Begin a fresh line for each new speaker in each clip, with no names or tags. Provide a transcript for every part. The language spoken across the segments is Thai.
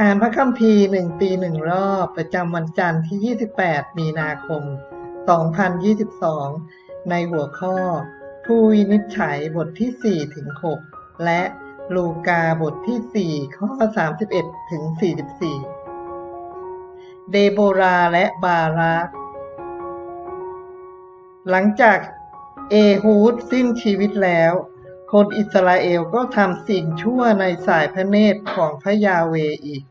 อ่านพระคัมภีร์หนึ่งปีหนึ่งรอบ ประจำวันจันทร์ที่ 28 มีนาคม 2022 ในหัวข้อ ผู้วินิจฉัยบทที่ 4 ถึง 6 และลูกาบทที่ 4 ข้อ 31 ถึง 44 เดโบราและบารักหลังจากเอฮูดสิ้นชีวิตแล้ว คนอิสราเอลก็ทำสิ่งชั่วในสายพระเนตรของพระยาเวอีก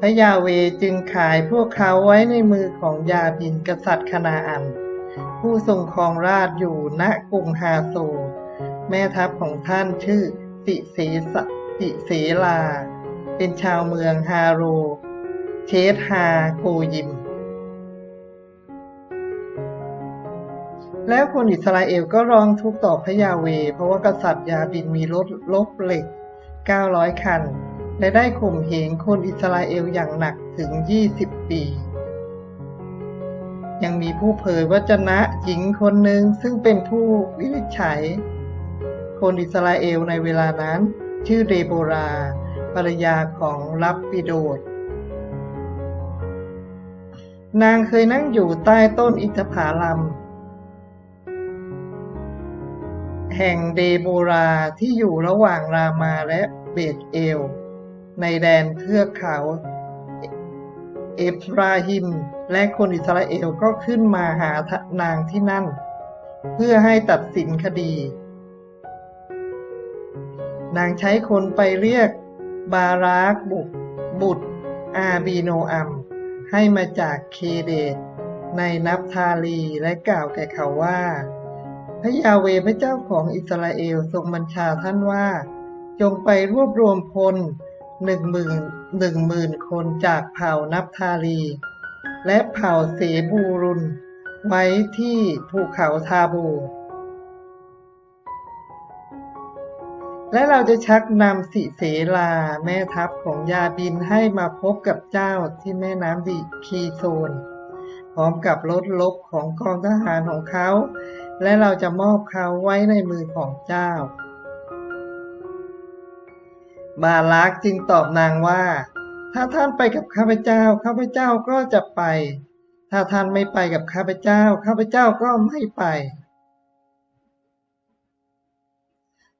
พระยาเวจึงขายพวกเขาไว้ในมือของยาบินกษัตริย์คณาอัน ผู้ทรงครองราชอยู่ณกรุงฮาโซ แม่ทัพของท่านชื่อสิเสสสิเสลา เป็นชาวเมืองฮาโร เชสฮาโกยิม แล้วคนอิสราเอลก็ร้องทุกข์ต่อพระยาเว เพราะว่ากษัตริย์ยาบินมีรถลบเหล็ก 900 คัน และได้ข่มเหงคนอิสราเอลอย่างหนักถึง 20 ปี ยังมีผู้เผยวจนะหญิงคนหนึ่งซึ่งเป็นผู้วินิจฉัย คนอิสราเอลในเวลานั้น ชื่อเดโบราภรรยาของรับปิโดดนางเคยนั่งอยู่ใต้ต้นอินทผลัม แห่งเดโบราที่อยู่ระหว่างรามาและเบตเอล ในแดนเทือกเขาเอฟราฮิม และคนอิสราเอลก็ขึ้นมาหานางที่นั่น เพื่อให้ตัดสินคดี นางใช้คนไปเรียกบารักบุบุตรอาบีโนอัม ให้มาจากเคเดตในนับทาลีและกล่าวแก่เขาว่า พระยาเวพระเจ้าของอิสราเอลทรงบัญชาท่านว่า จงไปรวบรวมพลหนึ่งหมื่นหนึ่งหมื่นคนจากเผ่านับทาลีและเผ่าเสบูรุน ไว้ที่ภูเขาทาบู และเราจะชักนำสิเสลาแม่ทัพของยาบินให้มาพบกับเจ้าที่แม่น้ำดิคีโซน พร้อมกับรถลบของกองทหารของเขา และเราจะมอบเขาไว้ในมือของเจ้า บาลักจึงตอบนางว่า ถ้าท่านไปกับข้าพเจ้า ข้าพเจ้าก็จะไป ถ้าท่านไม่ไปกับข้าพเจ้า ข้าพเจ้าก็ไม่ไป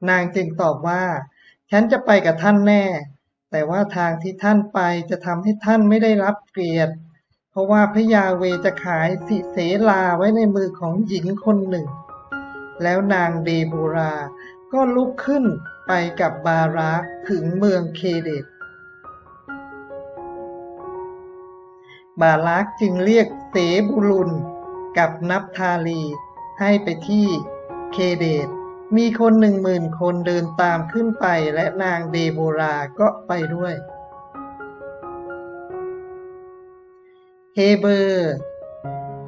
นางจึงตอบว่า ฉันจะไปกับท่านแน่ แต่ว่าทางที่ท่านไปจะทำให้ท่านไม่ได้รับเกียรติ เพราะว่าพระยาเวจะขายสิเสลาไว้ในมือของหญิงคนหนึ่ง แล้วนางเดโบราก็ลุกขึ้นไปกับบารักถึงเมืองเคเดตบารักจึงเรียกเสบุลุนกับนับทาลีให้ไปที่เคเดต มีคนหนึ่งหมื่นคนเดินตามขึ้นไปและนางเดโบราก็ไปด้วย เฮเบอร์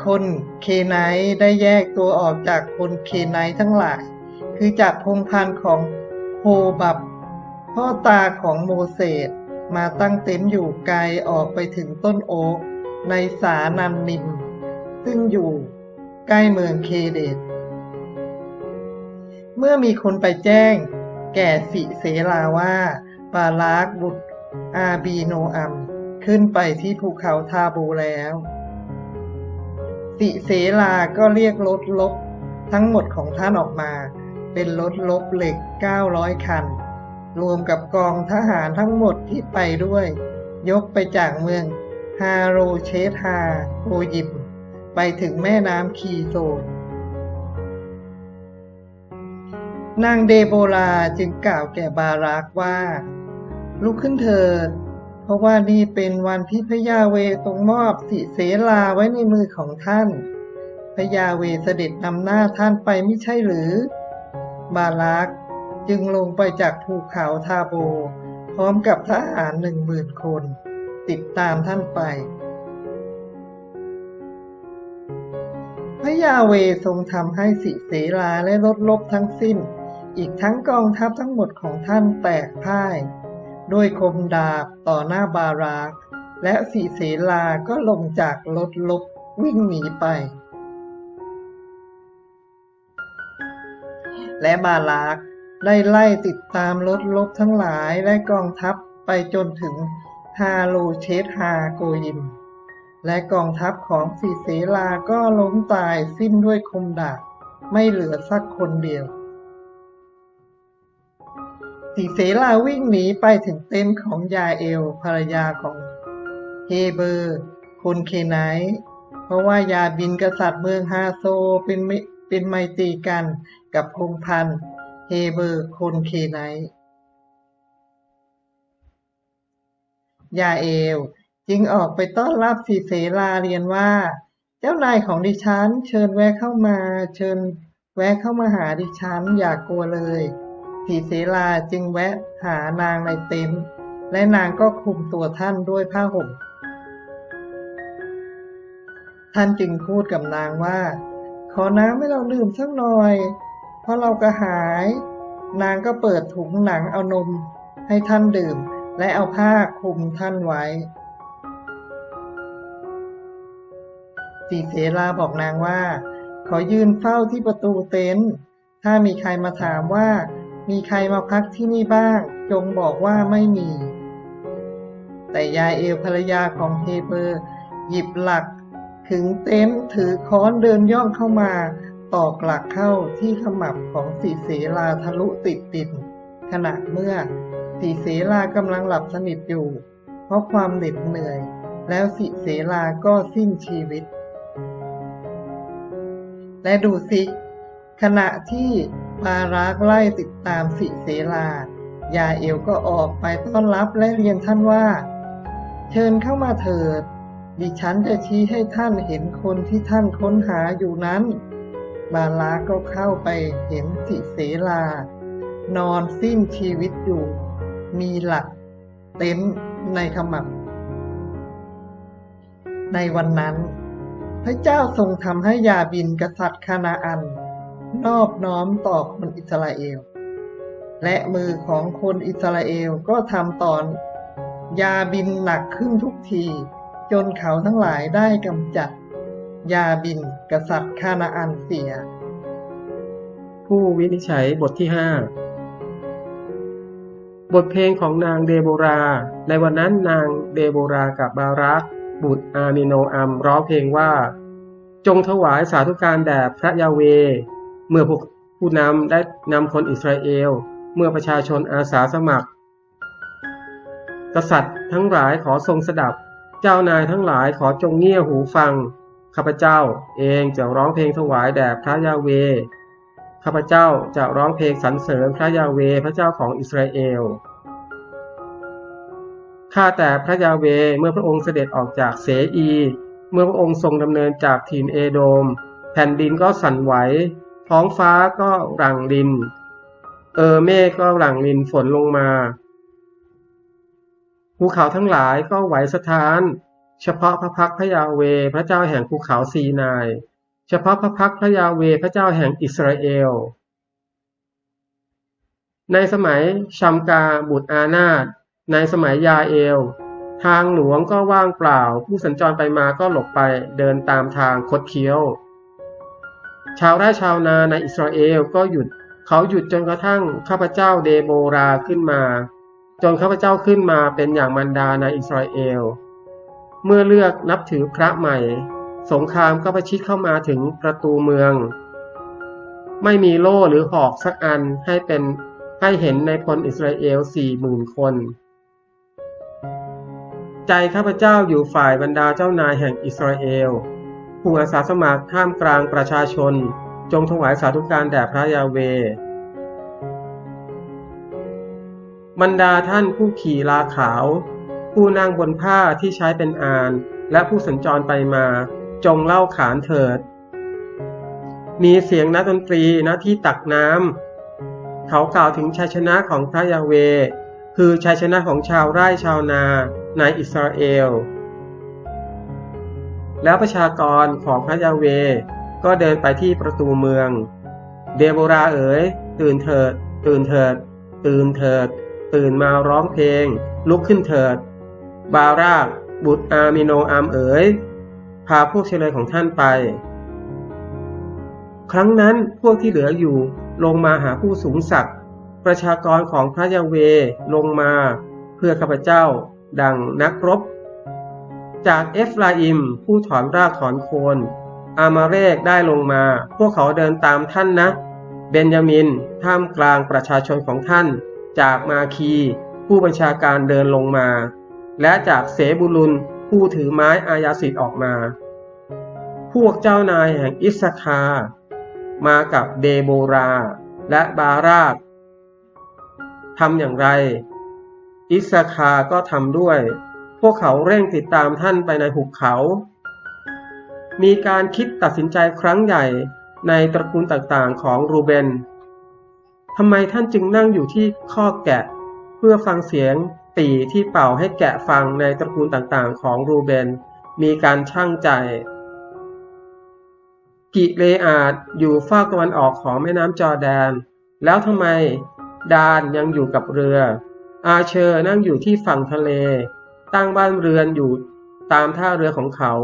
คนเคไนได้แยกตัวออกจากคนเคไนทั้งหลาย คือจากพงพันธ์ของโฮบับ พ่อตาของโมเสสมาตั้งเต็นท์อยู่ไกลออกไปถึงต้นโอ๊กในสานันนิม ซึ่งอยู่ใกล้เมืองเคเดตเมื่อมีคนไปแจ้ง แก่สิเสลาว่าบาลากบุตรอาบีโนอัม ขึ้นไปที่ภูเขาทาบูแล้วสิเสลาก็เรียกรถลบทั้งหมดของท่านออกมา เป็นรถลบเหล็ก 900 คัน รวมกับกองทหารทั้งหมดที่ไปด้วย ยกไปจากเมืองฮาโรเชธาโกยิมไปถึงแม่น้ำคีโซนนางเดโบราจึงกล่าวแก่บารักว่า ลุกขึ้นเถิด ราะว่านี่เป็นวันที่พระยาเวทรงมอบสิเสลาไว้ในมือของท่าน พระยาเวเสด็จนำหน้าท่านไปไม่ใช่หรือ บารักจึงลงไปจากภูเขาทาโบ พร้อมกับทหารหนึ่งหมื่นคน ติดตามท่านไป พระยาเวทรงทำให้สิเสลาและรถลบทั้งสิ้น อีกทั้งกองทัพทั้งหมดของท่านแตกพ่าย ด้วยคมดาบต่อหน้าบารักและสิเสลาก็ลงจากรถลบวิ่งหนีไป และบารักได้ไล่ติดตามรถลบทั้งหลายและกองทัพไปจนถึงฮาโลเชตฮาโกยิม และกองทัพของสีเสลาก็ล้มตายสิ้นด้วยคมดาบไม่เหลือสักคนเดียว สีเสลาวิ่งหนีไปถึงเต็นท์ของยาเอลภรรยาของเฮเบอร์ คนเคไนเพราะว่ายาบินกษัตริย์เมืองฮาโซเป็นเป็นไมตรีกันกับพงศ์พันเฮเบอร์ คนเคไนยาเอลจึงออกไปต้อนรับสีเสลาเรียนว่า เจ้านายของดิฉัน เชิญแวะเข้ามา เชิญแวะเข้ามาหาดิฉันอย่ากกลัวเลย สีเสลาจึงแวะหานางในเต็นท์และนางก็คลุมตัวท่านด้วยผ้าห่ม ท่านจึงพูดกับนางว่า ขอน้ำให้เราดื่มสักหน่อย เพราะเรากระหาย นางก็เปิดถุงหนังเอานมให้ท่านดื่ม และเอาผ้าคลุมท่านไว้สีเสลาบอกนางว่า ขอยืนเฝ้าที่ประตูเต็นท์ถ้ามีใครมาถามว่า มีใครมาพักที่นี่บ้าง จงบอกว่าไม่มี แต่ยายเอลภรรยาของเฮเบอร์ หยิบหลัก ถึงเต็นท์ถือค้อนเดินย่องเข้ามา ตอกหลักเข้าที่ขมับของสีเสลาทะลุติดดินขณะเมื่อสีเสลากำลังหลับสนิทอยู่ เพราะความเหน็ดเหนื่อย แล้วสีเสลาก็สิ้นชีวิต และดูสิขณะที่ ปารักไล่ติดตามสิเสลายาเอลก็ออกไปต้อนรับและเรียนท่านว่า เชิญเข้ามาเถิด ดิฉันจะชี้ให้ท่านเห็นคนที่ท่านค้นหาอยู่นั้น บาลาก็เข้าไปเห็นสิเสลา นอนสิ้นชีวิตอยู่ มีหลักเต็นในขมับ ในวันนั้น พระเจ้าทรงทำให้ยาบินกษัตริย์คานาอัน นอบน้อมต่อคนอิสราเอล และมือของคนอิสราเอลก็ทำตอนยาบินหนักขึ้นทุกที จนเขาทั้งหลายได้กำจัด ยาบินกษัตริย์คานาอันเสีย
ผู้วินิจฉัยบทที่ห้าบทเพลงของนางเดโบรา ในวันนั้นนางเดโบรากับบารัก บุตรอามิโนอัมร้องเพลงว่า จงถวายสาธุการแด่พระยาเว เมื่อพวกผู้นำได้นำคนอิสราเอล เมื่อประชาชนอาสาสมัคร กษัตริย์ทั้งหลายขอทรงสดับ เจ้านายทั้งหลายขอจงเงี่ยหูฟัง ข้าพเจ้าเองจะร้องเพลงถวายแด่พระยาเว ข้าพเจ้าจะร้องเพลงสรรเสริญพระยาเวพระเจ้าของอิสราเอล ข้าแต่พระยาเวเมื่อพระองค์เสด็จออกจากเสอี เมื่อพระองค์ทรงดำเนินจากถิ่นเอโดม แผ่นดินก็สั่นไหว ท้องฟ้าก็หลั่งดิน เออเมฆก็หลั่งลินฝนลงมาภูเขาทั้งหลายก็ไหวสะท้าน เฉพาะพระพักพระยาเวพระเจ้าแห่งภูเขาซีนาย เฉพาะพระพักพระยาเวพระเจ้าแห่งอิสราเอล ในสมัยชัมกาบุตรอานาตในสมัยยาเอล ทางหลวงก็ว่างเปล่า ผู้สัญจรไปมาก็หลบไปเดินตามทางคดเคี้ยว ชาวไร่ชาวนาในอิสราเอลก็หยุด เขาหยุดจนกระทั่งข้าพเจ้าเดโบราขึ้นมา จนข้าพเจ้าขึ้นมาเป็นอย่างมันดาในอิสราเอล เมื่อเลือกนับถือพระใหม่ สงครามก็ประชิดเข้ามาถึงประตูเมือง ไม่มีโล่หรือหอกสักอันให้เป็นให้เห็นในพลอิสราเอลสี่หมื่นคน ใจข้าพเจ้าอยู่ฝ่ายบรรดาเจ้านายแห่งอิสราเอล ผู้อาสาสมัครท่ามกลางประชาชน จงถวายสาธุการแด่พระยาเว บรรดาท่านผู้ขี่ลาขาว ผู้นั่งบนผ้าที่ใช้เป็นอาน และผู้สัญจรไปมา จงเล่าขานเถิด มีเสียงนักดนตรีณที่ตักน้ำเขากล่าวถึงชัยชนะของพระยาเว คือชัยชนะของชาวไร่ชาวนาในอิสราเอล แล้วประชากรของพระยาเวก็เดินไปที่ประตูเมือง เดโบราเอ๋ย ตื่นเถิด ตื่นเถิด ตื่นเถิด ตื่นมาร้องเพลง ลุกขึ้นเถิด บาราคบุตรอามิโนอามเอ๋ย พาพวกเฉลยของท่านไป ครั้งนั้นพวกที่เหลืออยู่ลงมาหาผู้สูงศักดิ์ประชากรของพระยาเวลงมาเพื่อข้าพเจ้า ดังนักรบ จากเอฟราอิม ผู้ถอนรากถอนโคน อามาเรกได้ลงมา พวกเขาเดินตามท่านนะ เบนยามิน ท่ามกลางประชาชนของท่าน จากมาคี ผู้บัญชาการเดินลงมา และจากเสบุลุน ผู้ถือไม้อายาสิทธิ์ออกมา พวกเจ้านายแห่งอิสคา มากับเดโบรา และบารากทำอย่างไร อิสคาก็ทำด้วย พวกเขาเร่งติดตามท่านไปในหุบเขา มีการคิดตัดสินใจครั้งใหญ่ในตระกูลต่างๆของรูเบนทำไมท่านจึงนั่งอยู่ที่ข้อแกะ เพื่อฟังเสียงตีที่เป่าให้แกะฟังในตระกูลต่างๆของรูเบน มีการช่างใจ กิเลอาดอยู่ฝากตะวันออกของแม่น้ำจอแดน แล้วทำไมดานยังอยู่กับเรือ อาเชอร์นั่งอยู่ที่ฝั่งทะเล ตั้งบ้านเรือนอยู่ตามท่าเรือของเขา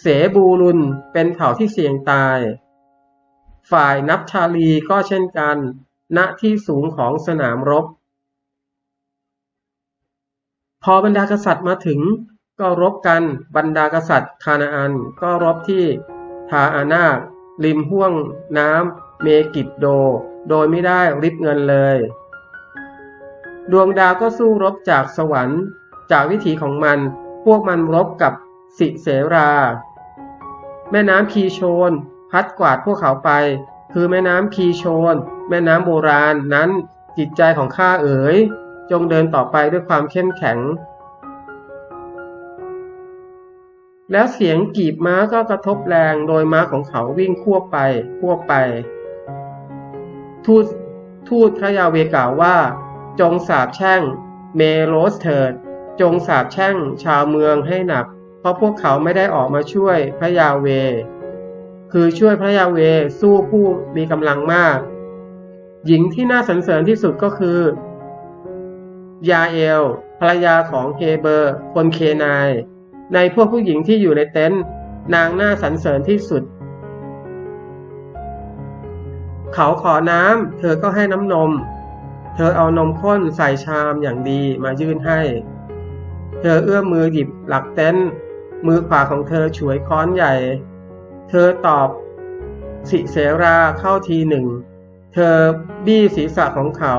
เสบูรุนเป็นเผ่าที่เสี่ยงตาย ฝ่ายนับชาลีก็เช่นกัน ณที่สูงของสนามรบ พอบรรดากษัตริย์มาถึงก็รบกันบรรดากษัตริย์คานาอันก็รบที่ทาอานาคริมห้วงน้ำเมกิดโด โดยไม่ได้ริบเงินเลย ดวงดาวก็สู้รบจากสวรรค์ จากวิถีของมัน พวกมันรบกับสิเสรา แม่น้ำคีโชน พัดกวาดพวกเขาไป คือแม่น้ำคีโชน แม่น้ำโบราณนั้นจิตใจของข้าเอ๋ย จงเดินต่อไปด้วยความเข้มแข็ง แล้วเสียงกีบม้าก็กระทบแรงโดยม้าของเขาวิ่งควบไปควบไป ทูตทูตพระยาเวกล่าวว่า จงสาบแช่ง เมโลสเถิด จงสาบแช่งชาวเมืองให้หนัก เพราะพวกเขาไม่ได้ออกมาช่วยพระยาเว คือช่วยพระยาเวสู้ผู้มีกำลังมาก หญิงที่น่าสรรเสริญที่สุดก็คือยาเอลภรรยาของเฮเบอร์ คนเคนาย ในพวกผู้หญิงที่อยู่ในเต็นท์นางน่าสรรเสริญที่สุด เขาขอน้ำเธอก็ให้น้ำนม เธอเอานมข้นใส่ชามอย่างดีมายื่นให้ เธอเอื้อมมือหยิบหลักเต็นท์มือขวาของเธอฉวยค้อนใหญ่ เธอตอบสิเสราเข้าทีหนึ่ง เธอบี้ศีรษะของเขา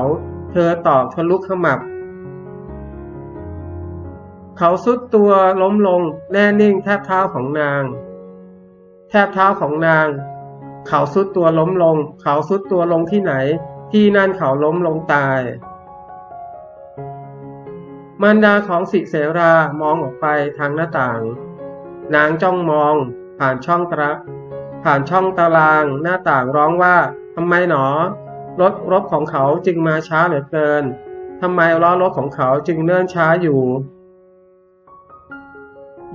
เธอตอบทะลุขมับ เขาสุดตัวล้มลงแน่นิ่งแทบเท้าของนาง แทบเท้าของนาง เขาสุดตัวล้มลง เขาสุดตัวลงที่ไหน ที่นั่นเขาล้มลงตาย มารดาของสิเสรามองออกไปทางหน้าต่าง นางจ้องมอง ผ่านช่องตระผ่านช่องตารางหน้าต่างร้องว่าทำไมหนอ รถรบของเขาจึงมาช้าเหลือเกินทำไมล้อรถของเขาจึงเนิ่อนช้าอยู่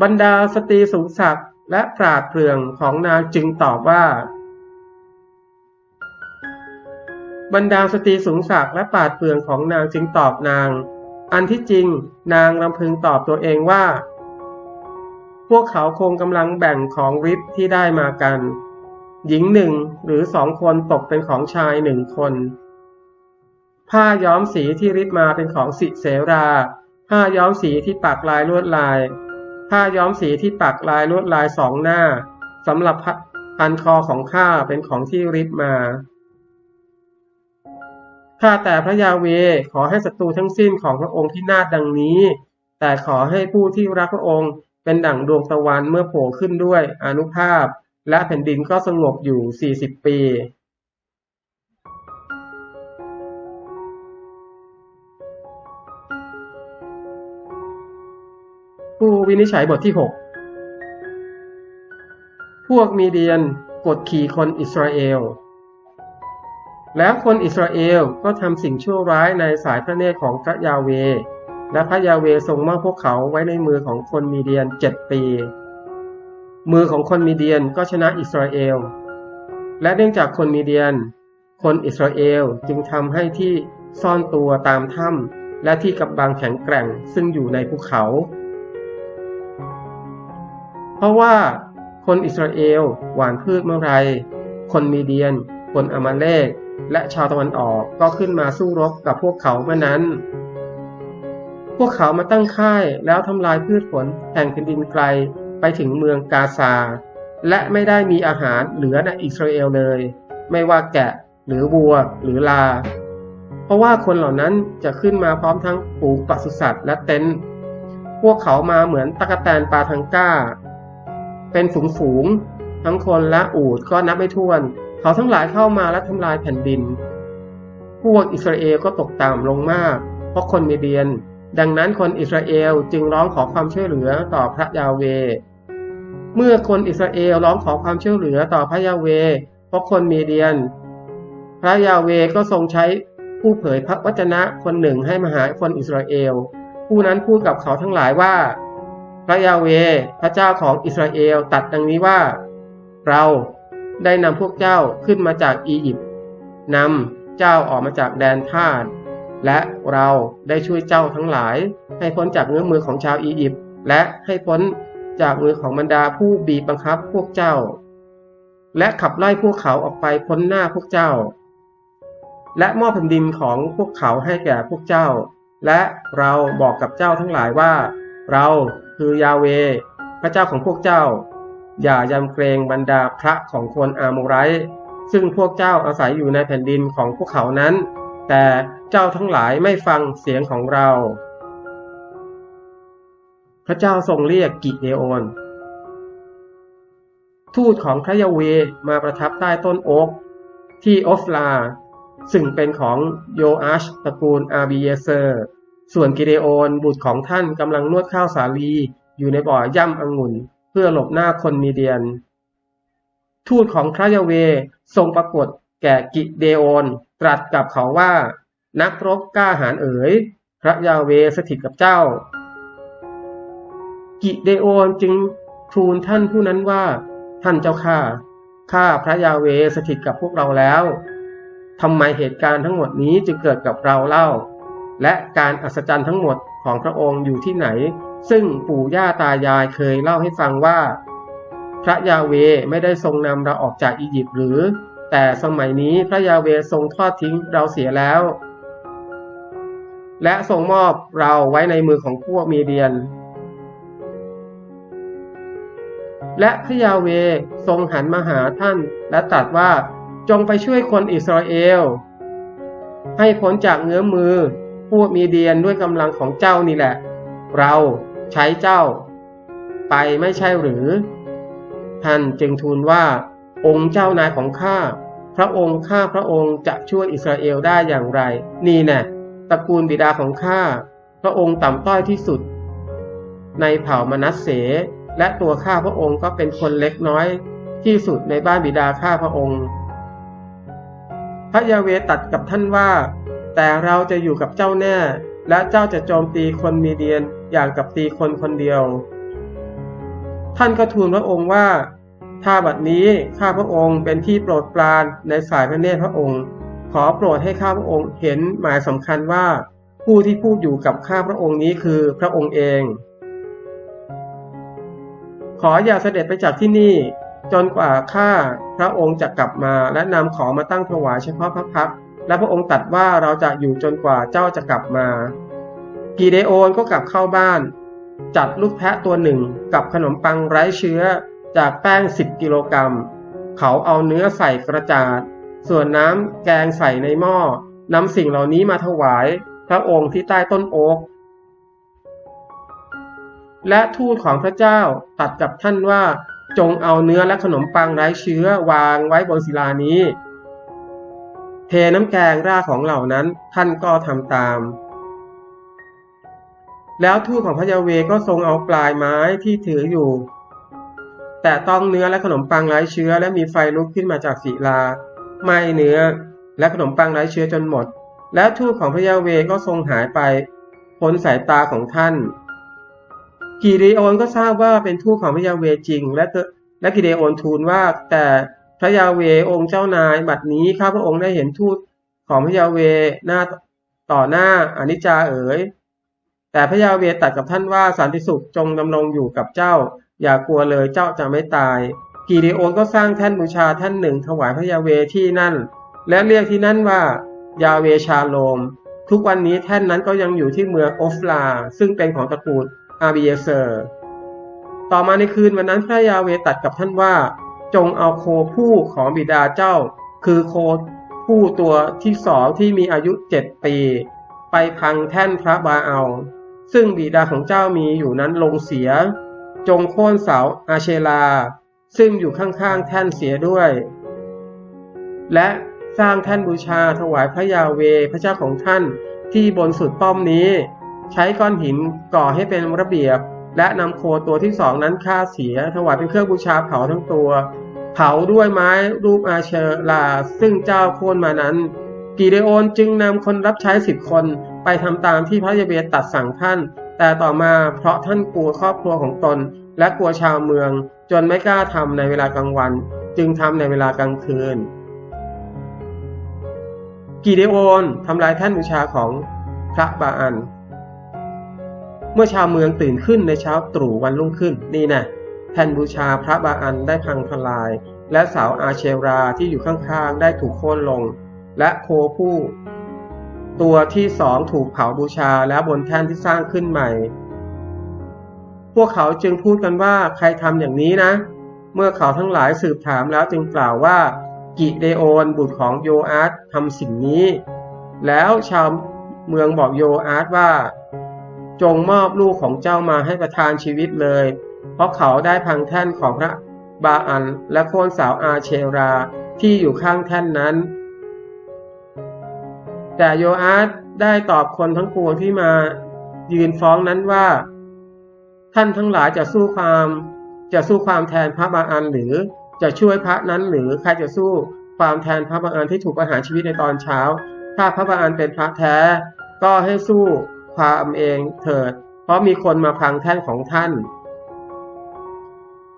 บรรดาสตรีสูงศักดิ์และปราดเปรื่องของนางจึงตอบว่า บรรดาสตรีสูงศักดิ์และปราดเปรื่องของนางจึงตอบนาง อันที่จริงนางรำพึงตอบตัวเองว่า พวกเขาคงกำลังแบ่งของริบที่ได้มากัน หญิงหนึ่งหรือสองคนตกเป็นของชายหนึ่งคน ผ้าย้อมสีที่ริบมาเป็นของสิเสรา ผ้าย้อมสีที่ปักลายลวดลาย ผ้าย้อมสีที่ปักลายลวดลายสองหน้าสำหรับพันคอของข้าเป็นของที่ริบมา ข้าแต่พระยาเวขอให้ศัตรูทั้งสิ้นของพระองค์ที่นาดดังนี้ แต่ขอให้ผู้ที่รักพระองค์เป็นดั่งดวงตะวันเมื่อโผล่ขึ้นด้วยอนุภาพ และแผ่นดินก็สงบอยู่ 40 ปี ผู้วินิจฉัยบทที่ 6 พวกมีเดียนกดขี่คนอิสราเอล แล้วคนอิสราเอลก็ทำสิ่งชั่วร้ายในสายพระเนตรของพระยาเว และพระยาเวทรงมอบพวกเขาไว้ในมือของคนมีเดียนเจ็ดปี มือของคนมีเดียนก็ชนะอิสราเอล และเนื่องจากคนมีเดียน คนอิสราเอลจึงทำให้ที่ซ่อนตัวตามถ้ำและที่กับบังแข็งแกร่งซึ่งอยู่ในภูเขา เพราะว่าคนอิสราเอลหว่านพืชเมื่อไร คนมีเดียน คนอามาเลก และชาวตะวันออกก็ขึ้นมาสู้รบกับพวกเขาเมื่อนั้น พวกเขามาตั้งค่ายแล้วทำลายพืชผลแห่งแผ่นดินไกลไปถึงเมืองกาซา และไม่ได้มีอาหารเหลือในอิสราเอลเลย ไม่ว่าแกะหรือวัวหรือลา เพราะว่าคนเหล่านั้นจะขึ้นมาพร้อมทั้งฝูงปศุสัตว์และเต็นท์พวกเขามาเหมือนตะกแตนปลาทังก้า เป็นฝูงฝูงๆทั้งคนและอูฐก็นับไม่ถ้วน เขาทั้งหลายเข้ามาและทำลายแผ่นดิน พวกอิสราเอลก็ตกต่ำลงมาก เพราะคนมีเดียน ดังนั้นคนอิสราเอลจึงร้องขอความช่วยเหลือต่อพระยาเว เมื่อคนอิสราเอลร้องขอความช่วยเหลือต่อพระยาเว เพราะคนมีเดียน พระยาเวก็ทรงใช้ผู้เผยพระวจนะคนหนึ่งให้มาหาคนอิสราเอล ผู้นั้นพูดกับเขาทั้งหลายว่า พระยาเว พระเจ้าของอิสราเอลตัดดังนี้ว่า เรา ได้นำพวกเจ้าขึ้นมาจากอียิปต์นำเจ้าออกมาจากแดนทาสและเราได้ช่วยเจ้าทั้งหลาย ให้พ้นจากเงื้อมือของชาวอียิปต์และให้พ้นจากมือของบรรดาผู้บีบบังคับพวกเจ้า และขับไล่พวกเขาออกไปพ้นหน้าพวกเจ้า และมอบแผ่นดินของพวกเขาให้แก่พวกเจ้า และเราบอกกับเจ้าทั้งหลายว่า เราคือยาเว พระเจ้าของพวกเจ้า อย่ายำเกรงบรรดาพระของคนอาโมไรซึ่งพวกเจ้าอาศัยอยู่ในแผ่นดินของพวกเขานั้น แต่เจ้าทั้งหลายไม่ฟังเสียงของเรา พระเจ้าทรงเรียกกิเดโอน ทูตของพระยาเวมาประทับใต้ต้นโอ๊กที่ออฟลา ซึ่งเป็นของโยอาชตระกูลอาบีเยเซอร์ ส่วนกิเดโอนบุตรของท่านกำลังนวดข้าวสาลีอยู่ในบ่อย่ำองุ่น พื่อหลบหน้าคนมีเดียน ทูตของพระยาเวทรงปรากฏแก่กิเดโอน ตรัสกับเขาว่า นักรบกล้าหาญเอ๋ย พระยาเวสถิตกับเจ้า กิเดโอนจึงทูลท่านผู้นั้นว่า ท่านเจ้าข้าข้าพระยาเวสถิตกับพวกเราแล้วทำไมเหตุการณ์ทั้งหมดนี้จึงเกิดกับเราเล่า และการอัศจรรย์ทั้งหมดของพระองค์อยู่ที่ไหน ซึ่งปู่ย่าตายายเคยเล่าให้ฟังว่า พระยาเวไม่ได้ทรงนำเราออกจากอียิปต์หรือ แต่สมัยนี้พระยาเวทรงทอดทิ้งเราเสียแล้ว และทรงมอบเราไว้ในมือของพวกมีเดียน และพระยาเวทรงหันมาหาท่านและตรัสว่าจงไปช่วยคนอิสราเอล ให้พ้นจากเงื้อมือพวกมีเดียนด้วยกำลังของเจ้านี่แหละ เรา ใช้เจ้า ไปไม่ใช่หรือ ท่านจึงทูลว่า องค์เจ้านายของข้าพระองค์ข้าพระองค์จะช่วยอิสราเอลได้อย่างไร นี่แน่ตระกูลบิดาของข้าพระองค์ต่ำต้อยที่สุด ในเผ่ามนัสเสและตัวข้าพระองค์ก็เป็นคนเล็กน้อยที่สุดในบ้านบิดาข้าพระองค์ พระยาเวตัดกับท่านว่า แต่เราจะอยู่กับเจ้าแน่ และเจ้าจะโจมตีคนมีเดียน อย่างกับตีคนคนเดียว ท่านก็ทูลพระองค์ว่าถ้าบัดนี้ข้าพระองค์เป็นที่โปรดปรานในสายพระเนตรพระองค์ ขอโปรดให้ข้าพระองค์เห็นหมายสำคัญว่าผู้ที่พูดอยู่กับข้าพระองค์นี้คือพระองค์เอง ขออย่าเสด็จไปจากที่นี่ จนกว่าข้าพระองค์จะกลับมาและนำของมาตั้งถวายเฉพาะพระพักและพระองค์ตรัสว่าเราจะอยู่จนกว่าเจ้าจะกลับมา กีเดโอนก็กลับเข้าบ้าน จัดลูกแพะตัวหนึ่งกับขนมปังไร้เชื้อจากแป้ง 10 กิโลกรัม เขาเอาเนื้อใส่กระจาด ส่วนน้ำแกงใส่ในหม้อนำสิ่งเหล่านี้มาถวายพระองค์ที่ใต้ต้นโอ๊ก และทูตของพระเจ้าตัดกับท่านว่าจงเอาเนื้อและขนมปังไร้เชื้อวางไว้บนศิลานี้ เทน้ำแกงราของเหล่านั้นท่านก็ทำตาม แล้วทูตของพระยาเวก็ทรงเอาปลายไม้ที่ถืออยู่ แต่ต้องเนื้อและขนมปังไร้เชื้อและมีไฟลุกขึ้นมาจากศิลาไหม้เนื้อและขนมปังไร้เชื้อจนหมด แล้วทูตของพระยาเวก็ทรงหายไปพ้นสายตาของท่านกิเดโอนก็ทราบว่าเป็นทูตของพระยาเวจริง และและกิเดโอนทูลว่า แต่พระยาเวองค์เจ้านายบัดนี้ข้าพระองค์ได้เห็นทูตของพระยาเวหน้าต่อหน้าอนิจจาเอ๋ย แต่พระยาเวตัดกับท่านว่าสันติสุขจงดำรงอยู่กับเจ้า อย่ากลัวเลยเจ้าจะไม่ตายกิเดโอนก็สร้างแท่นบูชาแท่นหนึ่งถวายพระยาเวที่นั่น และเรียกที่นั่นว่ายาเวชาโลม ทุกวันนี้แท่นนั้นก็ยังอยู่ที่เมืองโอฟลา ซึ่งเป็นของตระกูลอาบีเอเซอร์ ต่อมาในคืนวันนั้นพระยาเวตัดกับท่านว่า จงเอาโคผู้ของบิดาเจ้า คือโคผู้ตัวที่สองที่มีอายุเจ็ดปี ไปพังแท่นพระบาเอา ซึ่งบิดาของเจ้ามีอยู่นั้นลงเสีย จงโค่นเสาอาเชลา ซึ่งอยู่ข้างๆแท่นเสียด้วย และสร้างแท่นบูชาถวายพระยาเวพระเจ้าของท่านที่บนสุดป้อมนี้ ใช้ก้อนหินก่อให้เป็นระเบียบ และนำโคตัวที่สองนั้นฆ่าเสีย ถวายเป็นเครื่องบูชาเผาทั้งตัว เผาด้วยไม้รูปอาเชลา ซึ่งเจ้าโค่นมานั้น กิเดโอนจึงนำคนรับใช้สิบคน ไปทำตามที่พระยาเวตัดสั่งท่าน แต่ต่อมาเพราะท่านกลัวครอบครัวของตน และกลัวชาวเมือง จนไม่กล้าทำในเวลากลางวัน จึงทำในเวลากลางคืน กิเดโอนทำลายแท่นบูชาของพระบาอัน เมื่อชาวเมืองตื่นขึ้นในเช้าตรู่วันรุ่งขึ้นนี่นะแท่นบูชาพระบาอันได้พังทลาย และเสาอาเชราที่อยู่ข้างๆได้ถูกโค่นลง และโคผู้ ตัวที่สองถูกเผาบูชาแล้วบนแท่นที่สร้างขึ้นใหม่ พวกเขาจึงพูดกันว่าใครทำอย่างนี้นะ เมื่อเขาทั้งหลายสืบถามแล้วจึงกล่าวว่ากิเดโอนบุตรของโยอาร์ตทำสิ่งนี้ แล้วชาวเมืองบอกโยอาร์ตว่า จงมอบลูกของเจ้ามาให้ประทานชีวิตเลย เพราะเขาได้พังแท่นของพระบาอันและโค่นสาวอาเชราที่อยู่ข้างแท่นนั้น แต่โยอาร์ตได้ตอบคนทั้งปวงที่มายืนฟ้องนั้นว่า ท่านทั้งหลายจะสู้ความจะสู้ความแทนพระบาอันหรือจะช่วยพระนั้นหรือใครจะสู้ความแทนพระบาอันที่ถูกประหารชีวิตในตอนเช้า ถ้าพระบาอันเป็นพระแท้ ก็ให้สู้ความเองเถิด เพราะมีคนมาพังแท่นของท่าน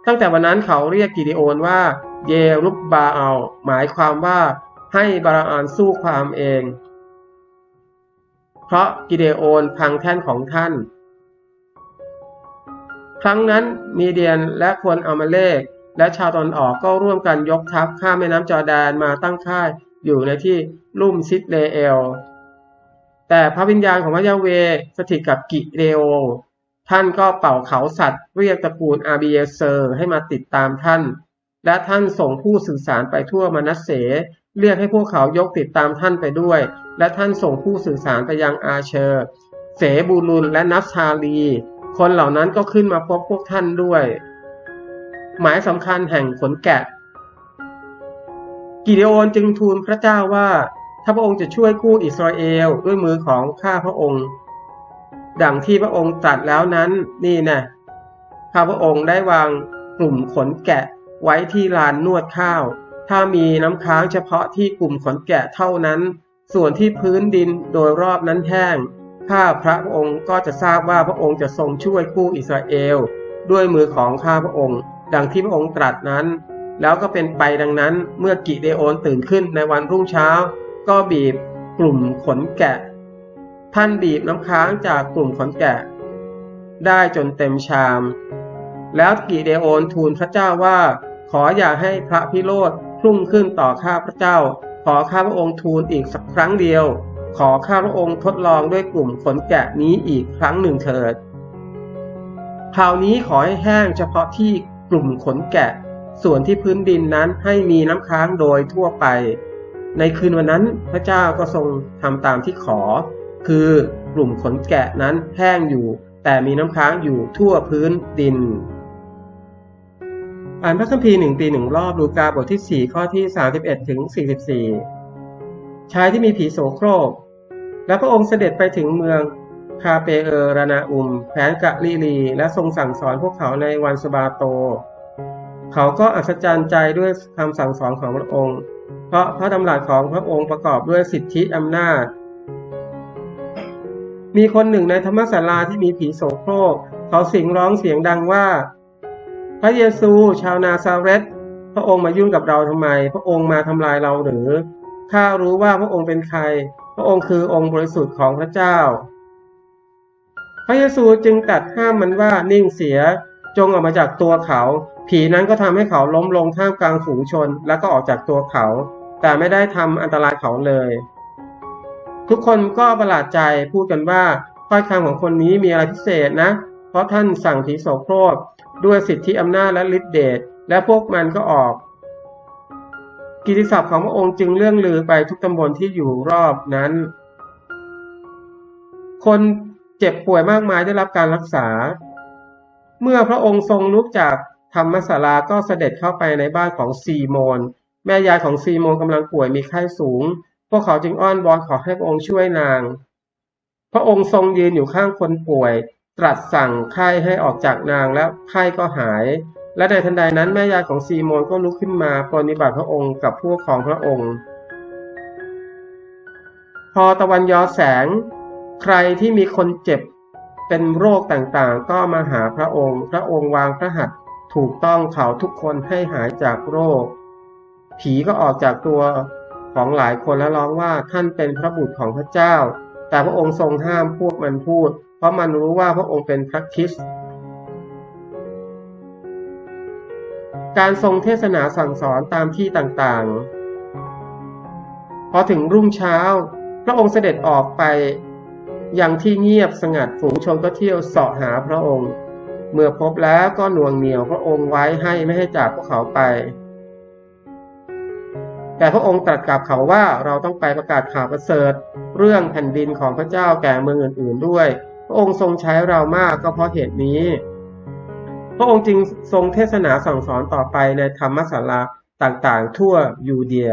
ตั้งแต่วันนั้นเขาเรียกกิดิโอนว่า เยรุบบาอัลหมายความว่าให้บาอันสู้ความเอง เพราะกิเดโอนพังแท่นของท่าน ครั้งนั้นมีเดียนและควนอามาเลกและชาวตอนออกก็ร่วมกันยกทัพข้ามแม่น้ำจอแดนมาตั้งค่ายอยู่ในที่ลุ่มซิดเลเอล แต่พระวิญญาณของพระยาเวสถิตกับกิเดโอ ท่านก็เป่าเขาสัตว์เรียกตระกูลอาบีเอเซอร์ให้มาติดตามท่าน และท่านส่งผู้สื่อสารไปทั่วมานัสเส เรียกให้พวกเขายกติดตามท่านไปด้วย และท่านส่งผู้สื่อสารไปยังอาเชอร์เสบูลุนและนัฟชาลี คนเหล่านั้นก็ขึ้นมาพบพวกท่านด้วย หมายสำคัญแห่งขนแกะ กิเดโอนจึงทูลพระเจ้าว่า ถ้าพระองค์จะช่วยกู้อิสราเอลด้วยมือของข้าพระองค์ ดังที่พระองค์ตรัสแล้วนั้นนี่นะข้าพระองค์ได้วางกลุ่มขนแกะไว้ที่ลานนวดข้าว ถ้ามีน้ำค้างเฉพาะที่กลุ่มขนแกะเท่านั้น ส่วนที่พื้นดินโดยรอบนั้นแห้ง ข้าพระองค์ก็จะทราบว่าพระองค์จะทรงช่วยกู้อิสราเอล ด้วยมือของข้าพระองค์ ดังที่พระองค์ตรัสนั้น แล้วก็เป็นไปดังนั้นเมื่อกิเดโอนตื่นขึ้นในวันรุ่งเช้า ก็บีบกลุ่มขนแกะ ท่านบีบน้ำค้างจากกลุ่มขนแกะ ได้จนเต็มชาม แล้วกิเดโอนทูลพระเจ้าว่า ขออย่าให้พระพิโรธพุ่งขึ้นต่อข้าพระเจ้า อข้าพระองค์ทูลอีกสักครั้งเดียว ขอข้าพระองค์ทดลองด้วยกลุ่มขนแกะนี้อีกครั้งหนึ่งเถิด คราวนี้ขอให้แห้งเฉพาะที่กลุ่มขนแกะ ส่วนที่พื้นดินนั้นให้มีน้ำค้างโดยทั่วไป ในคืนวันนั้นพระเจ้าก็ทรงทำตามที่ขอ คือกลุ่มขนแกะนั้นแห้งอยู่ แต่มีน้ำค้างอยู่ทั่วพื้นดิน อ่านพระคัมภีร์หนึ่งปีหนึ่งรอบลูกาบทที่ 4 ข้อที่ 31 ถึง 44 ชายที่มีผีโสโครก และพระองค์เสด็จไปถึงเมืองคาเปเออรานาอุมแผนกะลีลี และทรงสั่งสอนพวกเขาในวันสบาโต เขาก็อัศจรรย์ใจด้วยคำสั่งสอนของพระองค์ เพราะพระดำรัสของพระองค์ประกอบด้วยสิทธิอำนาจ มีคนหนึ่งในธรรมศาลาที่มีผีโสโครก เขาสิงร้องเสียงดังว่า พระเยซูชาวนาซาเรตพระองค์มายุ่งกับเราทำไม พระองค์มาทำลายเราหรือข้ารู้ว่าพระองค์เป็นใคร พระองค์คือองค์บริสุทธิ์ของพระเจ้า พระเยซูจึงตัดห้ามมันว่านิ่งเสียจงออกมาจากตัวเขา ผีนั้นก็ทำให้เขาล้มลงท่ามกลางฝูงชน แล้วก็ออกจากตัวเขา แต่ไม่ได้ทำอันตรายเขาเลย ทุกคนก็ประหลาดใจพูดกันว่าถ้อยคำของคนนี้มีอะไรพิเศษนะ ราะท่านสั่งผีโสโครกด้วยสิทธิอำนาจและฤทธิเดชและพวกมันก็ออก กิติศัพท์ของพระองค์จึงเลื่องลือไปทุกตำบลที่อยู่รอบนั้น คนเจ็บป่วยมากมายได้รับการรักษา เมื่อพระองค์ทรงลุกจากธรรมศาลาก็เสด็จเข้าไปในบ้านของซีโมน แม่ยายของซีโมนกำลังป่วยมีไข้สูง พวกเขาจึงอ้อนวอนขอให้พระองค์ช่วยนาง พระองค์ทรงยืนอยู่ข้างคนป่วย ตรัสสั่งไข้ให้ออกจากนางแล้วไข้ก็หาย และในทันใดนั้นแม่ยายของซีโมนก็ลุกขึ้นมาปรนนิบัติพระองค์กับพวกของพระองค์ พอตะวันยอแสง ใครที่มีคนเจ็บเป็นโรคต่างๆ ก็มาหาพระองค์ พระองค์วางพระหัตถ์ถูกต้องเขาทุกคนให้หายจากโรค ผีก็ออกจากตัวของหลายคนและร้องว่าท่านเป็นพระบุตรของพระเจ้า แต่พระองค์ทรงห้ามพวกมันพูด เพราะมันรู้ว่าพระองค์เป็นพระคริสต์การทรงเทศนาสั่งสอนตามที่ต่างๆ พอถึงรุ่งเช้า พระองค์เสด็จออกไปอยังที่เงียบสงัดฝูงชนก็เที่ยวเสาะหาพระองค์ เมื่อพบแล้วก็หน่วงเหนียวพระองค์ไว้ให้ไม่ให้จากพวกเขาไป แต่พระองค์ตรัสกับเขาว่าเราต้องไปประกาศข่าวประเสริฐ เรื่องแผ่นดินของพระเจ้าแก่เมืองอื่น ๆด้วย พระองค์ทรงใช้เรามากก็เพราะเหตุนี้ พระองค์จึงทรงเทศนาสั่งสอนต่อไปในธรรมศาลาต่างๆ ทั่วยูเดีย